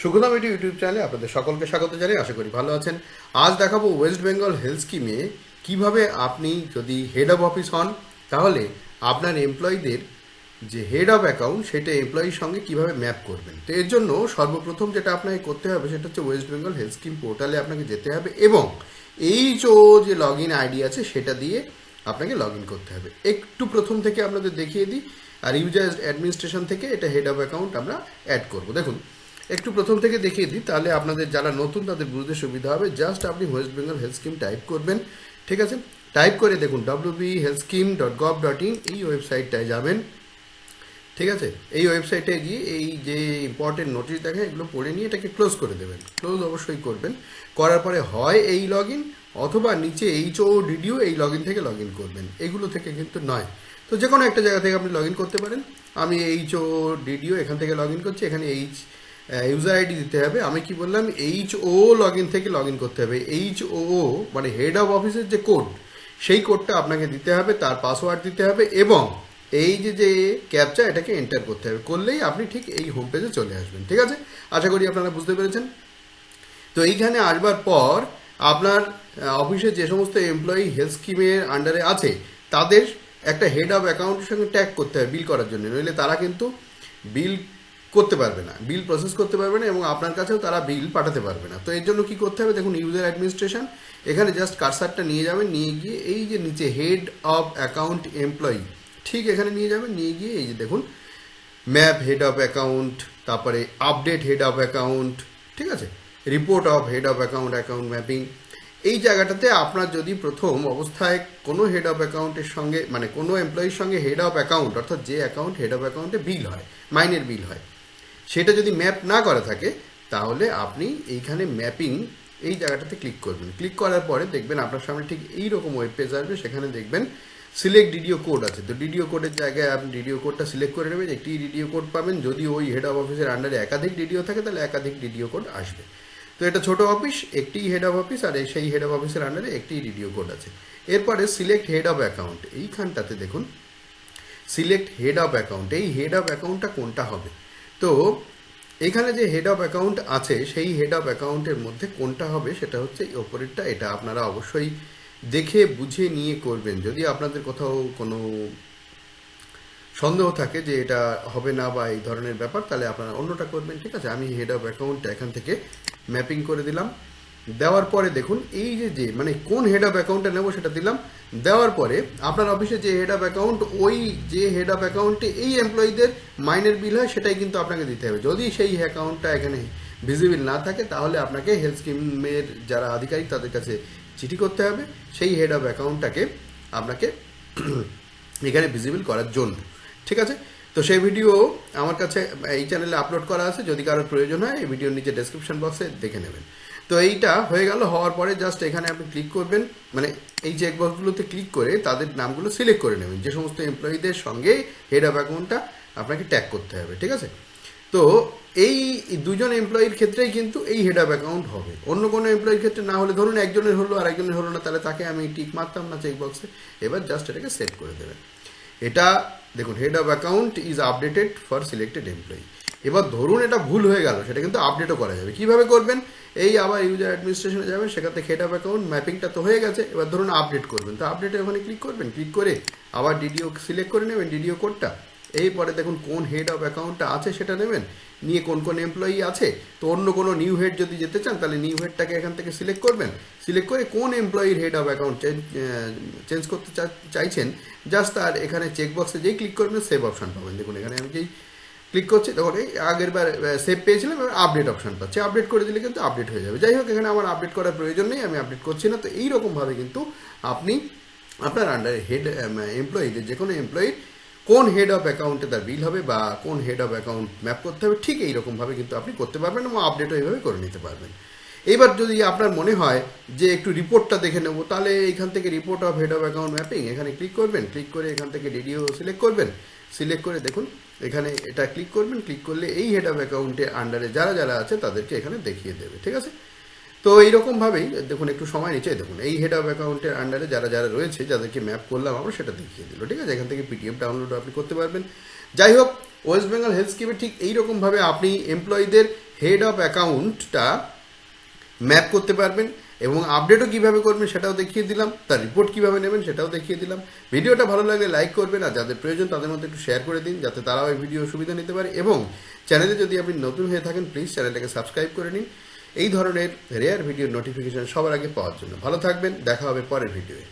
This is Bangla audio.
সুখদাম এটি ইউটিউব চ্যানেলে আপনাদের সকলকে স্বাগত জানাই, আশা করি ভালো আছেন। আজ দেখাবো ওয়েস্ট বেঙ্গল হেলথ স্কিমে কীভাবে আপনি যদি হেড অফ অফিস হন, তাহলে আপনার এমপ্লয়ীদের যে হেড অফ অ্যাকাউন্ট সেটা এমপ্লয়ির সঙ্গে কীভাবে ম্যাপ করবেন। তো এর জন্য সর্বপ্রথম যেটা আপনাকে করতে হবে, সেটা হচ্ছে ওয়েস্ট বেঙ্গল হেলথ স্কিম পোর্টালে আপনাকে যেতে হবে এবং এই যে যে লগ ইন আইডি আছে, সেটা দিয়ে আপনাকে লগ ইন করতে হবে। একটু প্রথম থেকে আপনাদের দেখিয়ে দিই, আর ইউজার অ্যাডমিনিস্ট্রেশন থেকে এটা হেড অফ অ্যাকাউন্ট আমরা অ্যাড করব। দেখুন একটু প্রথম থেকে দেখিয়ে দিই, তাহলে আপনাদের যারা নতুন তাদের বুঝতে সুবিধা হবে। জাস্ট আপনি West Bengal health scheme type করবেন, ঠিক আছে? টাইপ করে দেখুন W B health scheme dot gov dot in এই ওয়েবসাইটটায় যাবেন, ঠিক আছে? এই ওয়েবসাইটে গিয়ে এই যে ইম্পর্টেন্ট নোটিশ দেখে, এগুলো পড়ে নিয়ে এটাকে ক্লোজ করে দেবেন। ক্লোজ অবশ্যই করবেন। করার পরে হয় এই লগ অথবা নিচে এইচ ও ডিডিও এই লগ থেকে লগ করবেন। এগুলো থেকে কিন্তু নয়। তো যে কোনো একটা জায়গা থেকে আপনি লগ করতে পারেন। আমি এইচ ও ডিডিও এখান থেকে লগ করছি, এখানে এইচ ইউজার আইডি দিতে হবে। আমি কি বললাম? এইচ ও লগ ইন থেকে লগ ইন করতে হবে। এইচ ও মানে হেড অফ অফিসের যে কোড সেই কোডটা আপনাকে দিতে হবে, তার পাসওয়ার্ড দিতে হবে এবং এই যে যে ক্যাপচা এটাকে এন্টার করতে হবে। করলেই আপনি ঠিক এই হোম পেজে চলে আসবেন। ঠিক আছে? আশা করি আপনারা বুঝতে পেরেছেন। তো এইখানে আসবার পর আপনার অফিসে যে সমস্ত এমপ্লয়ি হেলথ স্কিমের আন্ডারে আছে, তাদের একটা হেড অফ অ্যাকাউন্টের সঙ্গে ট্যাগ করতে হবে বিল করার জন্য। নইলে তারা কিন্তু বিল করতে পারবে না, বিল প্রসেস করতে পারবে না এবং আপনার কাছেও তারা বিল পাঠাতে পারবে না। তো এর জন্য কি করতে হবে? দেখুন ইউজার অ্যাডমিনিস্ট্রেশন এখানে জাস্ট কারসারটা নিয়ে যাবেন, নিয়ে গিয়ে এই যে নিচে হেড অফ অ্যাকাউন্ট এমপ্লয়ি ঠিক এখানে নিয়ে যাবেন, নিয়ে গিয়ে এই যে দেখুন ম্যাপ হেড অফ অ্যাকাউন্ট তারপরে আপডেট হেড অফ অ্যাকাউন্ট ঠিক আছে? Report of head of account account mapping এই জায়গাটাতে আপনার যদি প্রথম অবস্থায় কোনো হেড অফ অ্যাকাউন্টের সঙ্গে মানে কোনো এমপ্লয়ির সঙ্গে হেড অফ অ্যাকাউন্ট অর্থাৎ যে অ্যাকাউন্ট হেড অফ অ্যাকাউন্টে বিল হয় মাইনের বিল হয় সেটা যদি ম্যাপ না করা থাকে, তাহলে আপনি এইখানে ম্যাপিং এই জায়গাটাতে ক্লিক করবেন। ক্লিক করার পরে দেখবেন আপনার সামনে ঠিক এই রকম ওয়েব পেজ আসবে, সেখানে দেখবেন সিলেক্ট ডিডিও কোড আছে। তো ডিডিও কোডের জায়গায় আপনি ডিডিও কোডটা সিলেক্ট করে নেবেন, একটি ডিডিও কোড পাবেন। যদি ওই হেড অফ অফিসের আন্ডারে একাধিক ডিডিও থাকে, তাহলে একাধিক ডিডিও কোড আসবে। তো এটা ছোট অফিস একটি হেড অফ অফিস আর সেই হেড অফ অফিসের আন্ডারে একটি ডিডিও কোড আছে। এরপরে সিলেক্ট হেড অফ অ্যাকাউন্ট এইখানটাতে দেখুন সিলেক্ট হেড অফ অ্যাকাউন্ট এই হেড অফ অ্যাকাউন্টটা কোনটা হবে? তো এখানে যে হেড অফ অ্যাকাউন্ট আছে, সেই হেড অফ অ্যাকাউন্টের মধ্যে কোনটা হবে সেটা হচ্ছে এই ওপরেরটা এটা আপনারা অবশ্যই দেখে বুঝে নিয়ে করবেন। যদি আপনাদের কোথাও কোনো সন্দেহ থাকে যে এটা হবে না বা এই ধরনের ব্যাপার, তাহলে আপনারা অন্যটা করবেন। ঠিক আছে, আমি হেড অফ অ্যাকাউন্টটা এখান থেকে ম্যাপিং করে দিলাম। দেওয়ার পরে দেখুন, এই যে যে মানে কোন হেড অফ অ্যাকাউন্টটা নেব সেটা দিলাম। দেওয়ার পরে আপনার অফিসে যে হেড অফ অ্যাকাউন্ট ওই যে হেড অফ অ্যাকাউন্টে এই এমপ্লয়ীদের মাইনের বিল হয়, সেটাই কিন্তু আপনাকে দিতে হবে। যদি সেই অ্যাকাউন্টটা এখানে ভিজিবল না থাকে, তাহলে আপনাকে হেলথ স্কিমের যারা আধিকারিক, তাদের কাছে চিঠি করতে হবে। সেই হেড অফ অ্যাকাউন্টটাকে আপনাকে এখানে ভিজিবল করার জন্য। ঠিক আছে? তো সেই ভিডিও আমার কাছে, এই চ্যানেলে আপলোড করা আছে। যদি কারোর প্রয়োজন হয়, এই ভিডিওর নিচে ডেসক্রিপশন বক্সে দেখে নেবেন। তো এইটা হয়ে গেল, হওয়ার পরে জাস্ট এখানে আপনি ক্লিক করবেন মানে এই চেকবক্সগুলোতে ক্লিক করে তাদের নামগুলো সিলেক্ট করে নেবেন। যে সমস্ত এমপ্লয়ীদের সঙ্গে হেড অফ অ্যাকাউন্টটা আপনাকে ট্যাগ করতে হবে, ঠিক আছে? তো এই দুজন এমপ্লয়ির ক্ষেত্রেই কিন্তু এই হেড অফ অ্যাকাউন্ট হবে। অন্য কোনো এমপ্লয়ির ক্ষেত্রে না হলে ধরুন একজনের হলো আর একজনের হলো না, তাহলে তাকে আমি টিক মারতাম না চেকবক্সে এবার জাস্ট এটাকে সেভ করে দেবেন। এটা দেখুন head of account is updated for selected employee এবার ধরুন এটা ভুল হয়ে গেল, সেটা কিন্তু আপডেটও করা যাবে। কীভাবে করবেন? এই আবার ইউজার অ্যাডমিনিস্ট্রেশনে যাবেন, সেখান থেকে হেড অফ অ্যাকাউন্ট ম্যাপিংটা তো হয়ে গেছে, এবার ধরুন আপডেট করবেন। তো আপডেটে ওখানে ক্লিক করবেন ক্লিক করে আবার ডিডিও সিলেক্ট করে নেবেন ডিডিও কোডটা এরপরে দেখুন কোন হেড অফ অ্যাকাউন্টটা আছে সেটা নেবেন, নিয়ে কোন কোন এমপ্লয়ি আছে। তো অন্য কোনো নিউ হেড যদি যেতে চান, তাহলে নিউ হেডটাকে এখান থেকে সিলেক্ট করবেন। সিলেক্ট করে কোন এমপ্লয়ির হেড অফ অ্যাকাউন্ট চেঞ্জ করতে চাইছেন জাস্ট তার এখানে চেকবক্সে যেই ক্লিক করবেন সেভ অপশন পাবেন। দেখুন এখানে আমি যেই ক্লিক করছি, তখন এই আগের বার সেভ পেয়েছিলাম, এবার আপডেট অপশন পাচ্ছি। আপডেট করে দিলে কিন্তু আপডেট হয়ে যাবে। যাই হোক, এখানে আমার আপডেট করার প্রয়োজন নেই, আমি আপডেট করছি না। তো এইরকমভাবে কিন্তু আপনি আপনার আন্ডারে হেড এমপ্লয়ীদের যে কোনো এমপ্লয়ির কোন হেড অফ অ্যাকাউন্টে তার বিল হবে বা কোন হেড অফ অ্যাকাউন্ট ম্যাপ করতে হবে, ঠিক এইরকমভাবে কিন্তু আপনি করতে পারবেন এবং আপডেটও এইভাবে করে নিতে পারবেন। এবার যদি আপনার মনে হয় যে একটু রিপোর্টটা দেখে নেব, তাহলে এখান থেকে report of head of account mapping এখানে ক্লিক করবেন। ক্লিক করে এখান থেকে ডিডিও সিলেক্ট করবেন। সিলেক্ট করে দেখুন। এখানে এটা ক্লিক করবেন, ক্লিক করলে এই হেড অফ অ্যাকাউন্টে আন্ডারে যারা যারা আছে তাদেরকে এখানে দেখিয়ে দেবে, ঠিক আছে? তো এইরকমভাবেই, দেখুন একটু সময় নিচে দেখুন এই হেড অফ অ্যাকাউন্টের আন্ডারে যারা যারা রয়েছে, যাদেরকে ম্যাপ করলাম আমরা সেটা দেখিয়ে দিল, ঠিক আছে? এখান থেকে পিটিএফ ডাউনলোড আপনি করতে পারবেন। যাই হোক ওয়েস্ট বেঙ্গল হেলথ স্কিমে ঠিক এইরকমভাবে আপনি এমপ্লয়ীদের হেড অফ অ্যাকাউন্টটা ম্যাপ করতে পারবেন। এবং আপডেটও কীভাবে করবেন সেটাও দেখিয়ে দিলাম, তার রিপোর্ট কীভাবে নেবেন সেটাও দেখিয়ে দিলাম। ভিডিওটা ভালো লাগলে লাইক করবেন আর যাদের প্রয়োজন তাদের মধ্যে একটু শেয়ার করে দিন, যাতে তারাও এই ভিডিও সুবিধা নিতে পারে। এবং চ্যানেলে যদি আপনি নতুন হয়ে থাকেন প্লিজ চ্যানেলটাকে সাবস্ক্রাইব করে নিন। এই ধরনের রেয়ার ভিডিও নোটিফিকেশান সবার আগে পাওয়ার জন্য। ভালো থাকবেন, দেখা হবে পরের ভিডিওয়ে